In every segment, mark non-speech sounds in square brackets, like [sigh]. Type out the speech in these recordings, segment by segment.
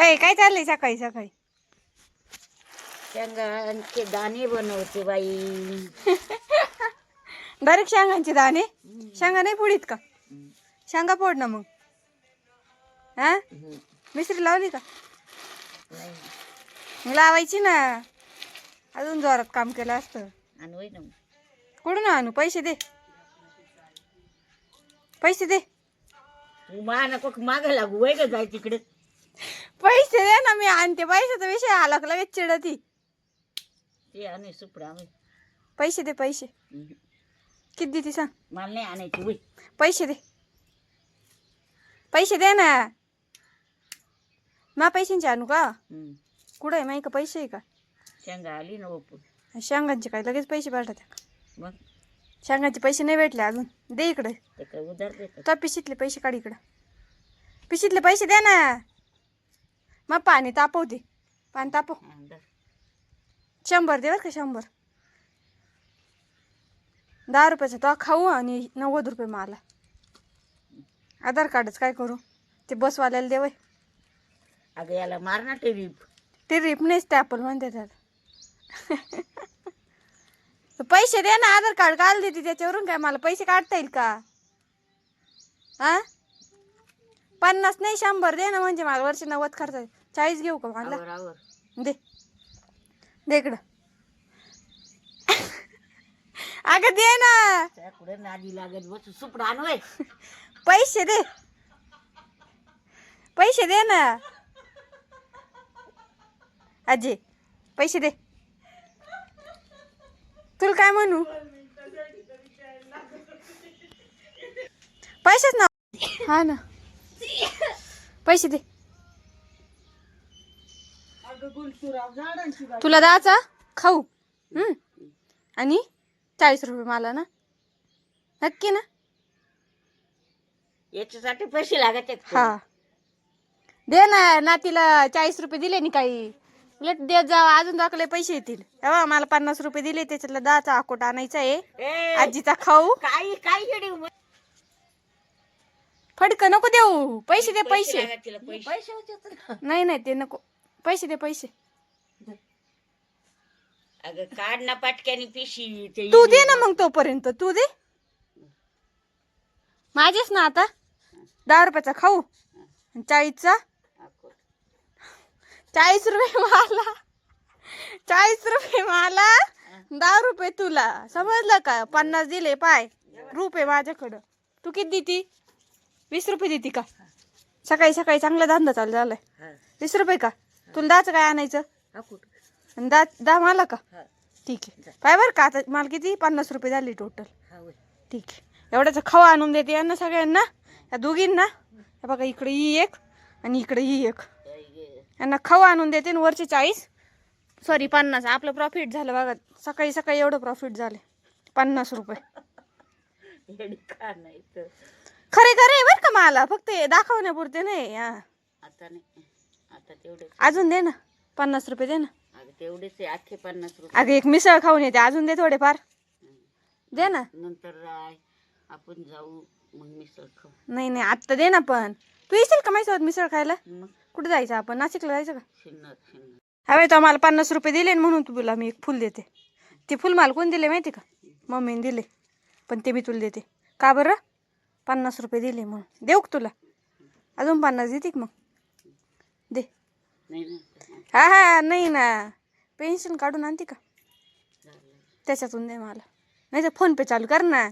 ऐ काय चाललंय सकाळी सकाळी? शेंगांचे दाणे बनवते बाई. [laughs] डायरेक्ट शेंगांचे दाणे? शेंगा नाही पुडीत का? शेंगा फोड ना मग. हा? मिस्त्री लावली का? लावायची ना. अजून जोरात काम केलं असतं. आणि ना कुठून आणू? पैसे दे. पैसे दे. तू मा नको माग लागू वय का जाय तिकडे. [laughs] पैसे दे ना मी आणते पैशाचा विषय आला का लगेच चिडती ते आणि सुपडा आम्ही. पैसे दे पैसे. हम्म. किती देते सांग. मला नाही आणायची वय. पैसे दे. पैसे दे ना. मा पैशांचे आणू का? हम्म. कुठं आहे? माही का पैसे आहे का? शेंगा आली ना ओपून शेंगांचे काय? लगेच पैसे भेटतात का? मग? शेंगांचे पैसे नाही भेटले अजून. दे इकडे. ते काय उधार देतात. तो पिशीतले पैसे काढ इकडं. पिशीतले पैसे दे ना. मग पाणी तापवते पाणी तापव. शंभर दे बरं का शंभर. दहा रुपयाचा तो खाऊ आणि नव्वद रुपये मला. आधार कार्डच काय करू? ते बसवाल्याला देवय अगं याला मार ना टेरीप ते रिपनेच टॅपल म्हणते त्यात पैसे दे ना आधार कार्ड काढ देते त्याच्यावरून काय मला पैसे काढता येईल का? हा पन्नास नाही शंभर दे ना म्हणजे मला वर्ष नव्वद खर्च. चाळीस घेऊ का मला आवर आवर. दे. दे इकडं. अगं दे ना. त्या कुठे नादी लागत बस सुपडा पैसे दे. पैसे दे ना. आजी पैसे दे. तुला काय म्हणू? पैसेच ना. हा ना. पैसे दे. तुला द्यायचा? खाऊ. हम्म. आणि चाळीस रुपये मला ना. नक्की ना? याच्यासाठी पैसे लागत आहेत हा. दे ना नातीला चाळीस रुपये दिले नि काही. उलट देत जावा अजून दाखले पैसे येतील. तेव्हा मला पन्नास रुपये दिले त्याच्यातला दहाचा अकोट आणायचा आहे. ए, आजीचा खाऊ. काही काही. फडक नको देऊ. पैसे दे पैसे. नाही नाही ते नको. पैसे दे पैसे. अगं काढ ना पाटक्याने पिशी ते तू दे ना मग तोपर्यंत तू दे. माझेच ना आता. दहा रुपयाचा खाऊ. आणि चाळीसचा. चाळीस रुपये मला. चाळीस रुपये मला. दहा रुपये तुला. समजलं का? पन्नास दिले पाय. रुपये माझ्याकडं. तू किती देती? वीस रुपये देती का? सकाळी सकाळी चांगला धंदा चालू झालाय. वीस रुपये का? तुला दहाचं काय आणायचं. आणि दहा दहा मला का? हा. ठीक आहे. पाय बरं का आता मला किती? पन्नास रुपये झाले टोटल हा. ठीक आहे. एवढ्याचं खवा आणून देते यांना सगळ्यांना या दोघींना. हे बघा इकडे ही एक आणि इकडे ही एक. यांना खवा आणून देते आणि वरचे चाळीस. सॉरी पन्नास. आपलं प्रॉफिट झालं बघा. सकाळी सकाळी एवढं प्रॉफिट झाले. पन्नास रुपये. खरे खरे बरं का मला. फक्त दाखवण्यापुरते नाही. आता नाही. आता अजून दे ना पन्नास रुपये दे ना. अगं तेवढेच आहे अख्खे पन्नास रुपये. अगं एक मिसळ खाऊन येते अजून दे थोडेफार. दे ना. नंतर राय आपण जाऊ मग मिसळ खाऊ. नाही नाही आत्ता दे ना पण. तू येशील का माझ्यासोबत मिसळ खायला? मग? कुठे जायचं आपण? नाशिकला जायचं का? शिन्नर शिन्नर. हवे तर मला पन्नास रुपये दिले ना म्हणून तुला मी एक फुल देते. ते फुल मला कोण दिले माहिती का? मम्मीने दिले. पण ते मी तुला देते. का बरं? पन्नास रुपये दिले म्हणून. देऊ का तुला? अजून पन्नास देते का मग? दे. हा हा नाही ना. पेन्शन काढून आणते का. त्याच्यातून दे मला. नाही तर फोन पे चालू कर ना.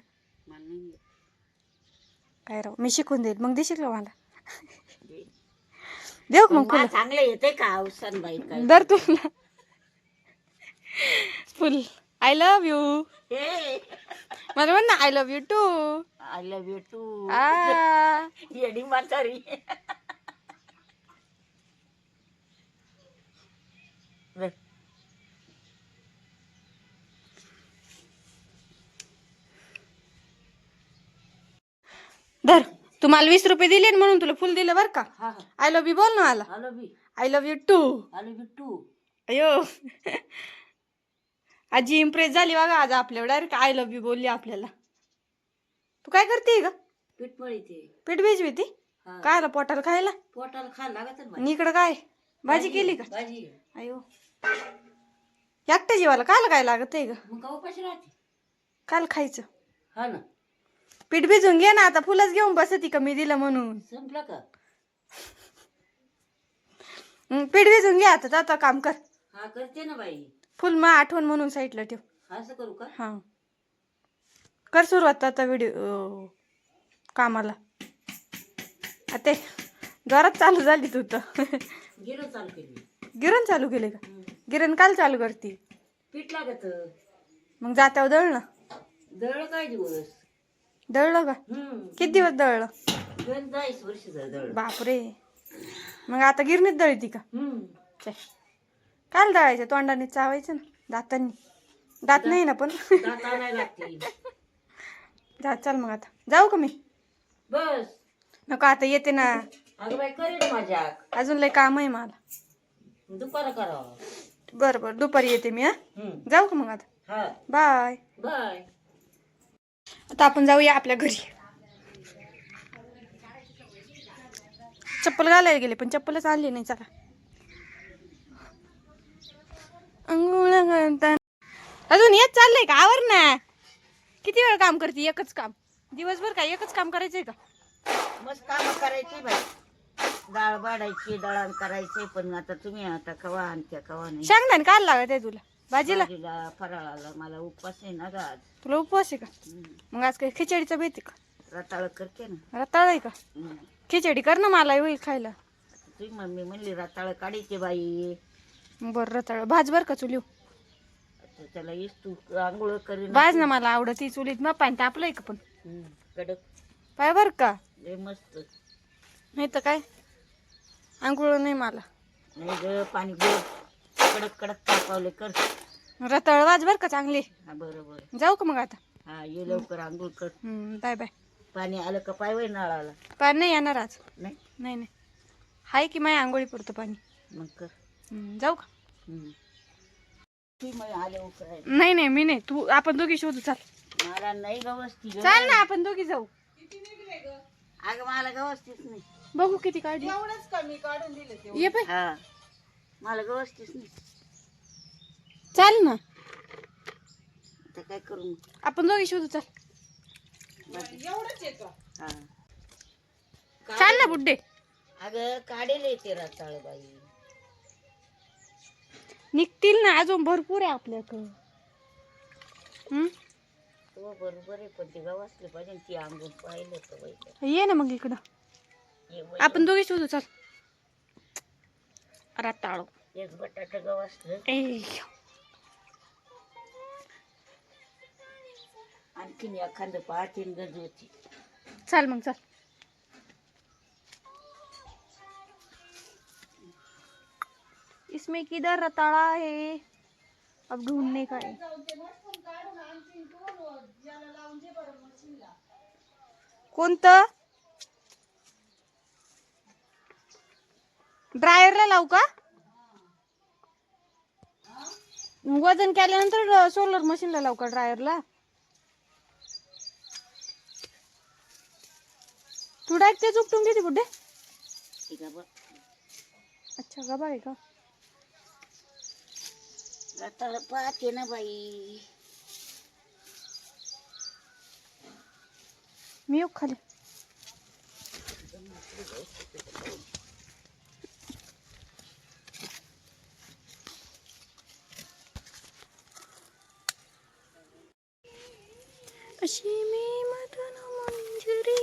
काय राव मी शिकून देईल. मग देशील का मला. देऊ का मग फुल. चांगलं येते का अवसान बाई काय? दर तुला फुल. आय लव्ह यू हे. मला म्हण ना I love you too I love you too आ. येडी म्हातारी. धर. तू मला वीस रुपये दिले ना म्हणून तुला फुल दिलं बरं का? हा हा. आय लव्ह यू बोल ना मला. आलो बी आय लव्ह यू टू आलो बी टू अयो. [laughs] आजी इम्प्रेस झाली बघा आज आपल्यावर. डायरेक्ट आय लव्ह यू बोलली आपल्याला. तू काय करते ग? पीठ ते पीठ भिजवी ती हा. काय आला पोटाला खायला? पोटाला खा लागत आणि इकडं काय? भाजी केली का? भाजी अयो. एकट्या जीवाला काल काय लागत आहे ग? मग का उपाशी राहते? काल खायचं. हा ना. पीठ भिजून घे ना आता फुलच घेऊन बसती का मी दिलं म्हणून. संपला का? हं, पीठ भिजून घे आता जाता काम कर. हा करते ना बाई. फुल मग आठवण म्हणून साईडला ठेव. असं करू का? हा. कर सुरुवात आता व्हिडिओ कामाला. आ ते जोरात चालू झाली तू तर. गिरण चालू केली. गिरण चालू केले का. गिरण काल चालू करती? पीठ लागत. मग जात्यावर दळणं? दळ काय दिवस? दळलं का? किती दिवस दळलं? वर्ष झालं बापरे. मग आता गिरणीत दळती का. काल दळायचं तोंडाने चावायचं ना दातांनी. दात नाही ना पण. [laughs] जा चल मग आता. जाऊ का मी? बस. नको आता येते ना. अजून लय काम आहे मला. दुपारा करावं. बरं बरं. दुपारी येते मी हा? जाऊ का मग आता? बाय. बाय. आता आपण जाऊया आपल्या घरी. चप्पल घालायला गेले पण चप्पलच आणली नाही चला. घालताना- अजून येत चाललंय का? आवर ना. किती वेळ काम करते? एकच काम. दिवसभर काय एकच काम करायचंय का? मस्त काम करायची बाई. डाळ बाडायची दळण करायचे पण आता तुम्ही आता कवा आणत्या कवा नाही. शेंगदाणे काल लागत आहे तुला. भाजीला? भाजीला फराळाला मला उपवास आहे ना ग आज तुला उपवास आहे का? हम्म. मग आज काही खिचडीचं बेते का? रताळ करते ना. रताळ आहे का? हम्म. खिचडी कर ना मला होईल खायला. तुझी मम्मी म्हणली रताळ काढीचे बाई. बरं रताळ. भाज बर का चुलीव आता त्याला येस तू आंघोळ करीन. भाज ना मला आवडत चुलीत. मग पाणी तापलंय का पण? हम्म. कडक. पाय बर का? लय मस्त. नाही तर काय? आंघोळ नाही मला. नाही ग पाणी गोड कडक कडक तापावले कर. रताळ वाज बर का चांगली? हा बरं बरं. जाऊ का मग आता? हा ये लवकर आंघोळ कर. हम्म, बाय बाय. पाणी आलं का पाय वय नळाला? पाय नाही येणार आज. नाही? नाही नाही. हाय की माय आंघोळी पुरतं पाणी? मग कर. हम्म, जाऊ का? हम्म. ती मग आले उकरायला. नाही नाही मी नाही. तू आपण दोघी शोधू चाल. मला नाही गवसती ग चाल ना आपण दोघी जाऊ. अगं मला गवसतीच नाही. बघू किती काढली. ये पाय हा. मला गवसतीच नाही. चाल ना. आता काय करू? आपण दोघी शोधू चाल. हा चाल ना बुड्डे अगं काढेल येते रताळ बाई निघतील ना अजून भरपूर आहे आपल्याकडं. हम्म? तो बरोबर आहे पण ती गवसली पाहिजे ती अंगून पाहिलं तर बाई ये ना मग इकडं. ये. आपण दोघी शोधू चाल. रताळ. एक बटाट गवसलं ए आणखीन एखादं पाहतीन गज होती चाल मग चाल. इसमें किधर रताड़ा है अब ढूंढने का है कोणतं? ड्रायरला लावू का? वजन केल्यानंतर सोलर मशीनला लावू का ड्रायरला? तू डायरेक्ट तेच उपटून घेते बुड्डे ठीक आहे बघ. अच्छा गबा आहे का? पाहते ना बाई. मी येऊ खाली अशी मी मदन मंजुरी.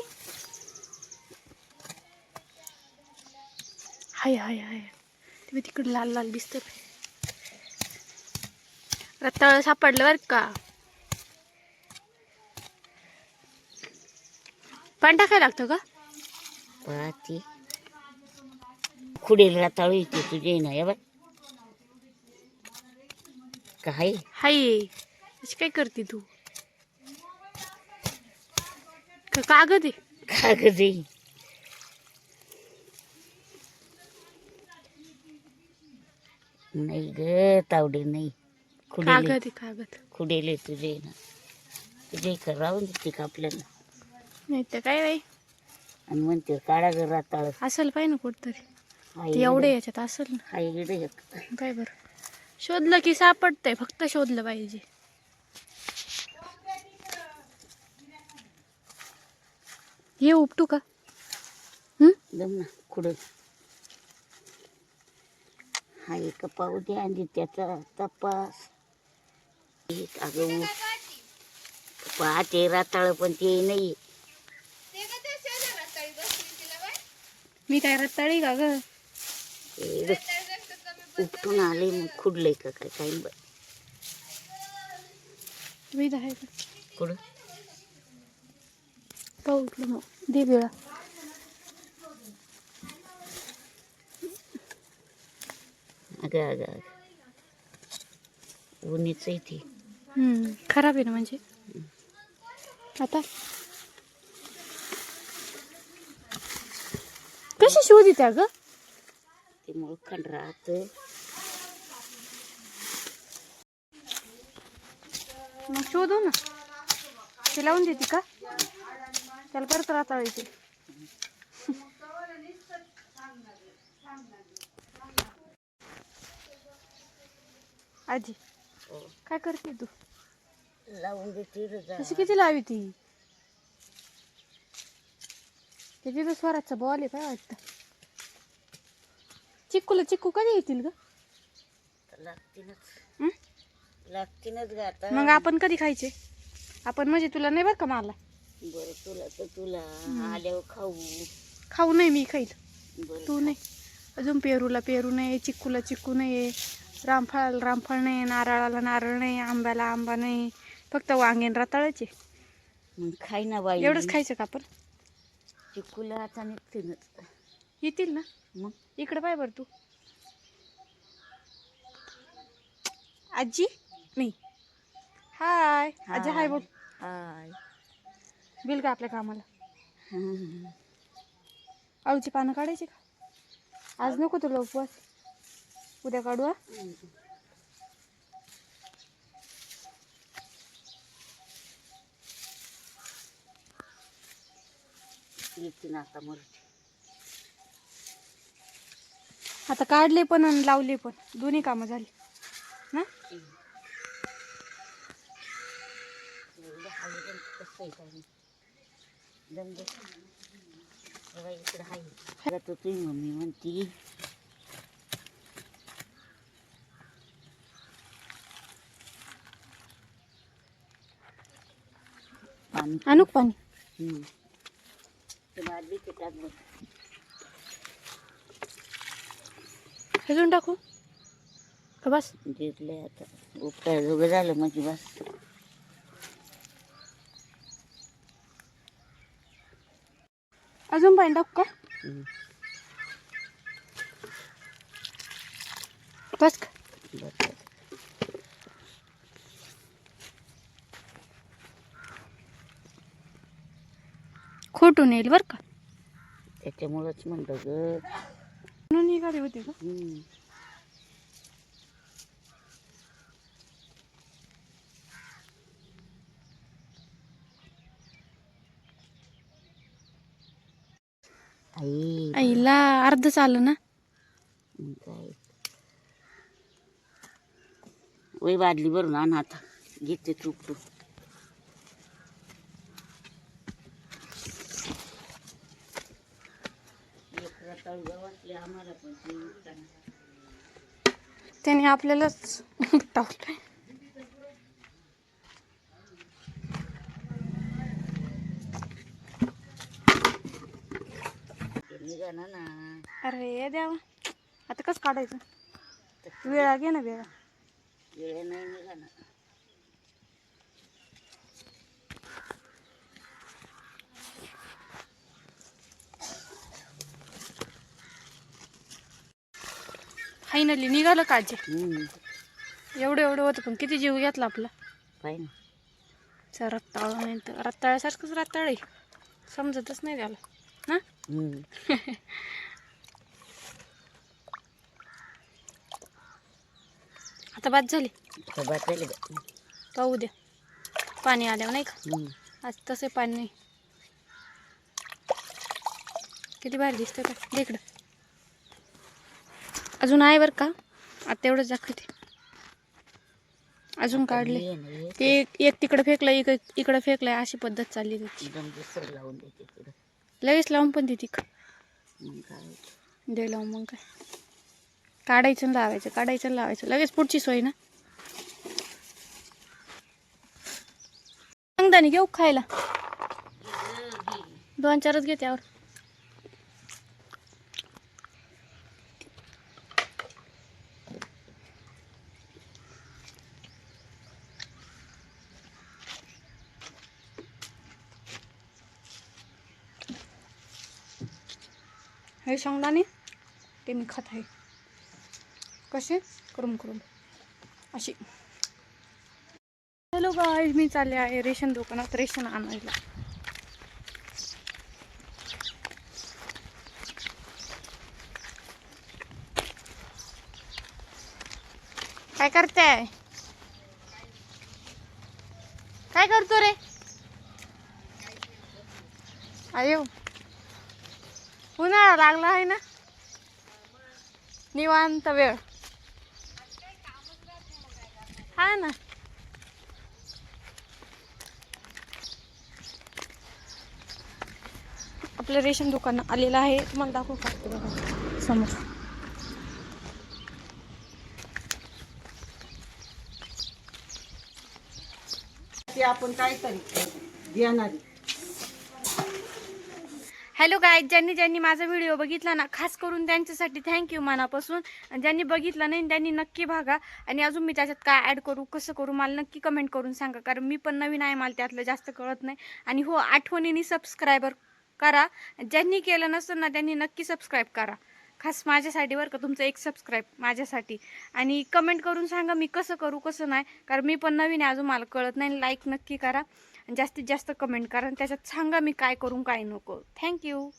हाय हाय हाय. तुम्ही तिकडे लाल लाल दिसते रताळ सापडलं बरं का? पाणी टाकायला लागतं का? पाहते. खुडेल रताळ येते तुझे ना या बाय काय? हाय अशी काय करते तू का कागद आहे. कागद. नाही ग तावडे नाही. कागद कागद. खुडेले तुझे ना. तुझे राहून देते का आपल्याला. नाही तर काय बाई? आणि म्हणते काढा ग रताळ असेल पाहिजे ना कुठतरी. एवढे याच्यात असेल ना. इकडे. काय बरं? शोधलं की सापडतंय फक्त शोधलं पाहिजे. हे उपटू का? हं? ना कुठं? हाय का पाहू दे आणि त्याचा तपास. एक अगं पाहते राताळ पण ते नाही. मी काय रत्ताळी का ग? उपटून आले मग खुडलंय का काय? काही ब- तुम्ही इथं आहे का? कुठं? उठलं मग दे बिळा. अगं अगं अगं. उन्हीच इथे हम्म, खराब आहे ना म्हणजे? आता? कशी शोध त्या ग ते मुळखंड राहत. मग शोधू ना. ते लावून देते का? त्याला परत राताळायचे. आजी काय करते तू? लावून देते. तशी किती लावी ती? त्याची तर स्वराचा बॉल आहे काय वाटतं? चिक्कूला चिक्कू कधी येतील ग? लागतीनच? लागतीनच ग आता. मग आपण कधी खायचे? आपण म्हणजे तुला नाही बरं का मला बरं तुला तर तुला आल्यावर खाऊ. खाऊ नाही मी खाईल. तू नाही. अजून पेरूला पेरू नाही चिक्कूला चिक्कू नाही रामफळाला रामफळ नाही नारळाला नारळ नाही आंब्याला आंबा नाही फक्त वांगेन रताळाचे मग खाई ना बाई. एवढंच खायचं का आपण? चिकूला आता निघतीनच येतील ना? मग? इकडे पाय बरं तू. आजी? मी हाय. आजी हाय. बोल. हाय. बिल का आपल्या कामाला हं. आळूची पानं काढायची का आज नको तुला उपवास उद्या काढू हा? येते ना आता आता काढले पण आणि लावले पण दोन्ही कामं झाली ना एवढं कसं आहे काय नाही. इकडं तुझी मम्मी म्हणती. पाणी. आणू का पाणी? बादली टाक बघ. अजून टाकू? का बस? जिरले आता. उपटाय जोगं झालं म्हणजे बस. अजून पाणी टाकू का. बस का? खोटून येईल बरं का? त्याच्यामुळंच म्हणलं ग. म्हणून गाडी होती का? आई आईला अर्ध चाललं ना. वय बादली भरून आण आता घेते चुकटू आम्हाला पण ते विकताना. त्याने आपल्यालाच टावलं ना. अरे देवा. आता कसं काढायचं? वेळा घे ना वेळा. वेळ नाही फायनली निघालं काळजी. हं. एवढं एवढं होतं पण किती जीव घेतला आपला? ना. रत्ताळ नाही तर. रत्ताळ्यासारखंच रत्ताळ आहे. समजतच नाही त्याला. ना. आता बाद झाली. आता बाटल्या बघ. पाहू द्या पाणी आल्यावर नाही का. आज तसे पाणी नाही. किती भारी दिसतं का दे इकडं. अजून आहे बरं का? आता तेवढंच दाखवते. अजून काढले. ते एक एक तिकडं फेकलं इक इकडं फेकलंय अशी पद्धत चालली त्याची. लावून लगेच लावून पण देते का? मग काय दे लावून मग काय. काढायचं आणि लावायचं काढायचं आणि लावायचं. लगेच पुढची सोय ना. शेंगदाणे घेऊ खायला? दोन चारच घे त्यावर हे शेंगदाणे ते मी खात आहे. कसे? करून करून. अशी. हॅलो गाय मी चालले आहे रेशन दुकानात रेशन आणायला. काय करते काय करतो रे? आयो. उन्हाळा लागला आहे ना? निवांत वेळ. हा ना? आपलं रेशन दुकान आलेलं आहे. तुम्हाला दाखवू शकते बघा समोर. ते आपण काय करीत देणार हॅलो गाय ज्यांनी ज्यांनी माझा व्हिडिओ बघितला ना खास करून त्यांच्यासाठी थँक्यू मनापासून. ज्यांनी बघितला नाही त्यांनी नक्की बघा. आणि अजून मी त्याच्यात काय ॲड करू कसं करू मला नक्की कमेंट करून सांगा. कारण मी पण नवीन आहे मला त्यातलं जास्त कळत नाही. आणि हो आठवणीने सबस्क्रायबर करा. ज्यांनी केलं नसेल ना त्यांनी नक्की सबस्क्राईब करा. खास माझ्यासाठी बरं का तुमचं एक सबस्क्राईब माझ्यासाठी. आणि कमेंट करून सांगा मी कसं करू कसं नाही. कारण मी पण नवीन आहे अजून मला कळत नाही. लाईक नक्की करा. आणि जास्तीत जास्त कमेंट कारण त्याच्यात सांगा मी काय करू काय नको. थँक्यू